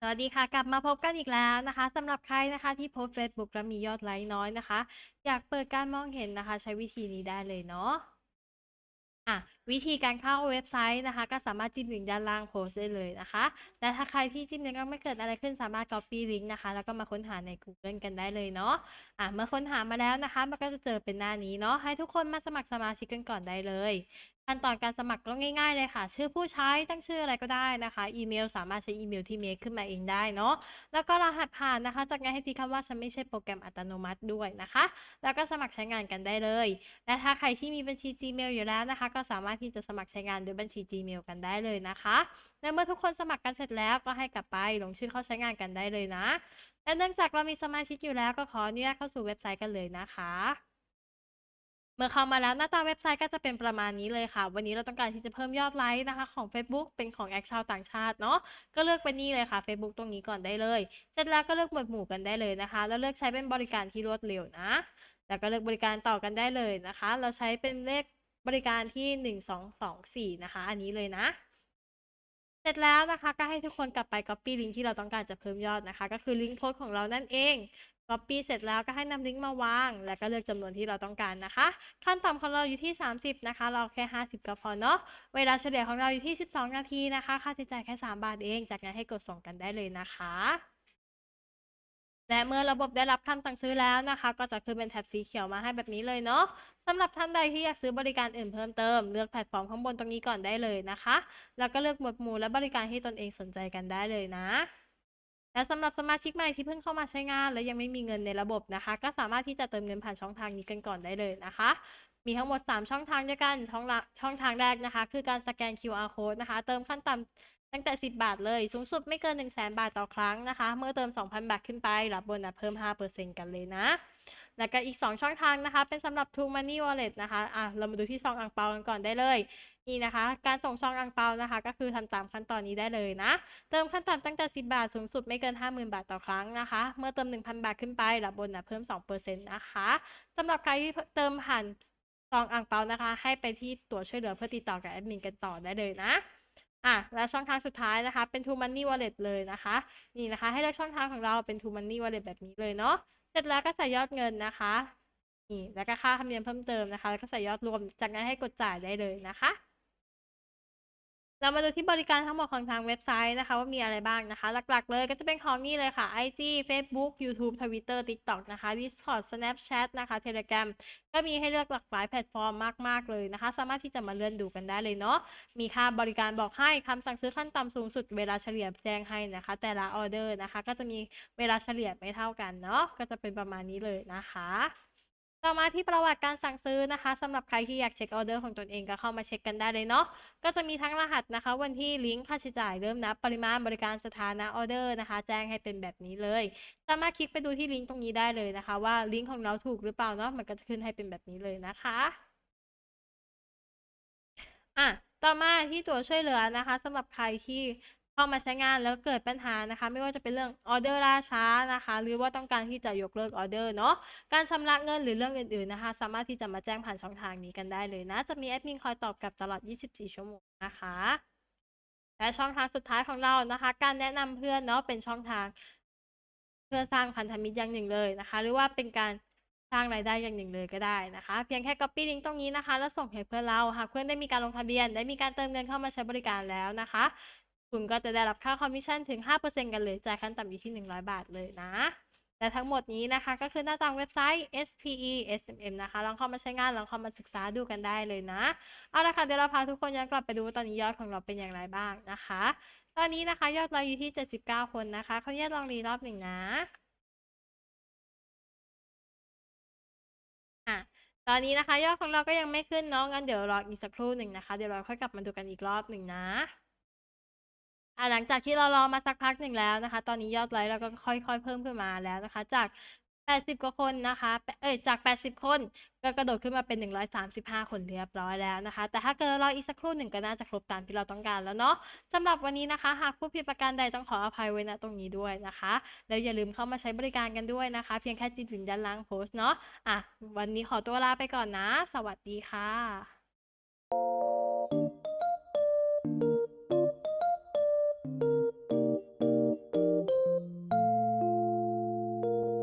สวัสดีค่ะ กลับมาพบกันอีกแล้วนะคะสำหรับใครนะคะที่โพสเฟซบุ๊กแล้วมียอดไลค์น้อยนะคะ อยากเปิดการมองเห็นนะคะ ใช้วิธีนี้ได้เลยเนาะ อะวิธีการเข้าเว็บไซต์นะคะ ก็สามารถจิ้มลิงก์ด้านล่างโพสได้เลยนะคะ และถ้าใครที่จิ้มแล้วก็ไม่เกิดอะไรขึ้นสามารถ copy ลิงก์นะคะ แล้วก็มาค้นหาใน Google กันได้เลยเนาะอะเมื่อค้นหามาแล้วนะคะ มันก็จะเจอเป็นหน้านี้เนาะให้ทุกคนมาสมัครสมาชิกกันก่อนได้เลย ขั้นตอนการสมัครก็ง่าย ๆ เลยค่ะ ชื่อผู้ใช้ตั้งชื่ออะไรก็ได้นะคะ อีเมลสามารถใช้อีเมลที่เมคขึ้นมาเองได้เนาะ แล้วก็รหัสผ่านนะคะ จากนั้นให้ติ๊กคำว่าฉันไม่ใช่โปรแกรมอัตโนมัติด้วยนะคะ แล้วก็สมัครใช้งานกันได้เลย และถ้าใครที่มีบัญชี Gmail อยู่แล้วนะคะ ก็สามารถที่จะสมัครใช้งานด้วยบัญชี Gmail กันได้เลยนะคะและเมื่อทุกคนสมัครกันเสร็จแล้วก็ให้กลับไปลงชื่อเข้าใช้งานกันได้เลยนะ และเนื่องจากเรามีสมาชิกอยู่แล้วก็ขออนุญาตเข้าสู่เว็บไซต์กันเลยนะคะ เมื่อเข้ามาแล้วหน้าตาเว็บไซต์ก็จะเป็นประมาณนี้เลยค่ะ วันนี้เราต้องการที่จะเพิ่มยอดไลค์นะคะ ของ Facebook เป็นของแอคชาวต่างชาติเนาะก็เลือกเป็นนี่เลยค่ะ Facebook ตรงนี้ก่อนได้เลย เสร็จแล้วก็เลือกหมวดหมู่กันได้เลยนะคะ แล้วเลือกใช้เป็นบริการที่รวดเร็วนะ แล้วก็เลือกบริการต่อกันได้เลยนะคะ เราใช้เป็นเลขบริการที่หนึ่งสองสองสี่นะคะ อันนี้เลยนะ เสร็จแล้วนะคะก็ให้ทุกคนกลับไป copy ลิงก์ที่เราต้องการจะเพิ่มยอดนะคะ ก็คือลิงก์โพสต์ของเรานั่นเอง copy เสร็จแล้วก็ให้นำลิงก์มาวาง แล้วก็เลือกจำนวนที่เราต้องการนะคะ ขั้นต่ำของเราอยู่ที่ 30 นะคะ เราแค่ 50 ก็พอเนาะ เวลาเฉลี่ยของเราอยู่ที่ 12 นาทีนะคะ ค่าใช้จ่ายแค่ 3 บาทเอง จากนั้นให้กดส่งกันได้เลยนะคะ และเมื่อระบบได้รับคำสั่งซื้อแล้วนะคะ ก็จะขึ้นเป็นแท็บสีเขียวมาให้แบบนี้เลยเนาะสำหรับท่านใดที่อยากซื้อบริการอื่นเพิ่มเติม เลือกแพลตฟอร์มข้างบนตรงนี้ก่อนได้เลยนะคะ แล้วก็เลือกหมวดหมู่และบริการที่ตนเองสนใจกันได้เลยนะ และสำหรับสมาชิกใหม่ที่เพิ่งเข้ามาใช้งาน และยังไม่มีเงินในระบบนะคะ ก็สามารถที่จะเติมเงินผ่านช่องทางนี้กันก่อนได้เลยนะคะ มีทั้งหมด 3 ช่องทางด้วยกันช่องละช่องทางแรกนะคะ คือการสแกน QR code นะคะ เติมขั้นต่ำตั้งแต่ 10 บาทเลย สูงสุดไม่เกิน 1 0 0 0 0 0 บาทต่อครั้งนะคะ เมื่อเติม 2,000 บาทขึ้นไป รับโบนัสเพิ่ม 5%กันเลยนะ แล้วก็อีก 2 ช่องทางนะคะ เป็นสำหรับ True Money Wallet นะคะอะเรามาดูที่ซองอ่างเปากันก่อนได้เลยนี่นะคะ การส่งซองอ่างเปานะคะ ก็คือทำตามขั้นตอนนี้ได้เลยนะ เติมขั้นต่ำตั้งแต่ 10 บาท สูงสุดไม่เกิน 50,000 บาทต่อครั้งนะคะ เมื่อเติม 1,000 บาทขึ้นไปรับโบนัสเพิ่ม 2%นะคะสำหรับใครที่เติมผ่านซองอ่างเปานะคะ ให้ไปที่ตัวช่วยเหลือเพื่อติดต่อกับแอดมินกันต่อได้เลยนะอะและช่องทางสุดท้ายนะคะเป็น True Money Wallet เลยนะคะ นี่นะคะ ให้เลือกช่องทางของเราเป็น True Money Wallet แบบนี้เลยเนาะ สร็จแล้วก็ใส่ยอดเงินนะคะนี่แล้วก็ค่าธรรมเนียมเพิ่มเติมนะคะ แล้วก็ใส่ยอดรวมจากนั้นให้กดจ่ายได้เลยนะคะ เรามาดูที่บริการทั้งหมดของทางเว็บไซต์นะคะ ว่ามีอะไรบ้างนะคะ หลักๆ เลยก็จะเป็นของนี่เลยค่ะ IG Facebook YouTube Twitter TikTok นะคะ Discord Snapchat นะคะ Telegram ก็มีให้เลือกหลากหลายแพลตฟอร์มมาก ๆ เลยนะคะ สามารถที่จะมาเลื่อนดูกันได้เลยเนาะมีค่าบริการบอกให้คำสั่งซื้อขั้นต่ำสูงสุดเวลาเฉลี่ยแจ้งให้นะคะ แต่ละออเดอร์นะคะ ก็จะมีเวลาเฉลี่ยไม่เท่ากันเนาะก็จะเป็นประมาณนี้เลยนะคะ ต่อมาที่ประวัติการสั่งซื้อนะคะสำหรับใครที่อยากเช็คออเดอร์ของตนเองก็เข้ามาเช็คกันได้เลยเนาะก็จะมีทั้งรหัสนะคะ วันที่ลิงก์ค่าใช้จ่ายเริ่มนับปริมาณบริการสถานะออเดอร์นะคะ แจ้งให้เป็นแบบนี้เลย สามารถคลิกไปดูที่ลิงก์ตรงนี้ได้เลยนะคะ ว่าลิงก์ของเราถูกหรือเปล่าเนาะมันก็จะขึ้นให้เป็นแบบนี้เลยนะคะอะต่อมาที่ตัวช่วยเหลือนะคะสำหรับใครที่ เข้ามาใช้งานแล้วเกิดปัญหานะคะ ไม่ว่าจะเป็นเรื่องออเดอร์ล่าช้านะคะ หรือว่าต้องการที่จะยกเลิกออเดอร์เนาะการชำระเงินหรือเรื่องอื่นๆนะคะ สามารถที่จะมาแจ้งผ่านช่องทางนี้กันได้เลยนะ จะมีแอดมินคอยตอบกลับตลอด 24 ชั่วโมงนะคะและช่องทางสุดท้ายของเรานะคะ การแนะนำเพื่อนเนาะเป็นช่องทางเพื่อสร้างพันธมิตรอย่างหนึ่งเลยนะคะ หรือว่าเป็นการสร้างรายได้อย่างหนึ่งเลยก็ได้นะคะ เพียงแค่ copy ลิงก์ตรงนี้นะคะ แล้วส่งให้เพื่อนเราหากเพื่อนได้มีการลงทะเบียน ได้มีการเติมเงินเข้ามาใช้บริการแล้วนะคะ คุณก็จะได้รับค่าคอมมิชชั่นถึง 5%กันเลยจ่ายขั้นต่ำอยู่ที่ 100 บาทเลยนะ และทั้งหมดนี้นะคะก็คือหน้าต่างเว็บไซต์ SPE SMM นะคะลองเข้ามาใช้งานลองเข้ามาศึกษาดูกันได้เลยนะ เอาละค่ะเดี๋ยวเราพาทุกคนย้อนกลับไปดูว่าตอนนี้ยอดของเราเป็นอย่างไรบ้างนะคะ ตอนนี้นะคะยอดเราอยู่ที่ 79 คนนะคะเขาแยกลองรีรอบหนึ่งนะอะตอนนี้นะคะ ยอดของเราก็ยังไม่ขึ้นเนาะงั้นเดี๋ยวรออีกสักครู่หนึ่งนะคะ เดี๋ยวเราค่อยกลับมาดูกันอีกรอบหนึ่งนะ อะหลังจากที่เรารอมาสักพักหนึ่งแล้วนะคะ ตอนนี้ยอดไลค์เราก็ค่อยๆเพิ่มขึ้นมาแล้วนะคะ จาก 80 กว่าคนนะคะ เอ้ย จาก 80 คน ก็กระโดดขึ้นมาเป็น 135 คนเรียบร้อยแล้วนะคะ แต่ถ้าเกิดรออีกสักครู่หนึ่งก็น่าจะครบตามที่เราต้องการแล้วเนาะสำหรับวันนี้นะคะ หากผู้ผิดประการใดต้องขออภัยไว้ณตรงนี้ด้วยนะคะ แล้วอย่าลืมเข้ามาใช้บริการกันด้วยนะคะ เพียงแค่จิ้มลิงก์ด้านล่างโพสเนาะ อะ วันนี้ขอตัวลาไปก่อนนะ สวัสดีค่ะ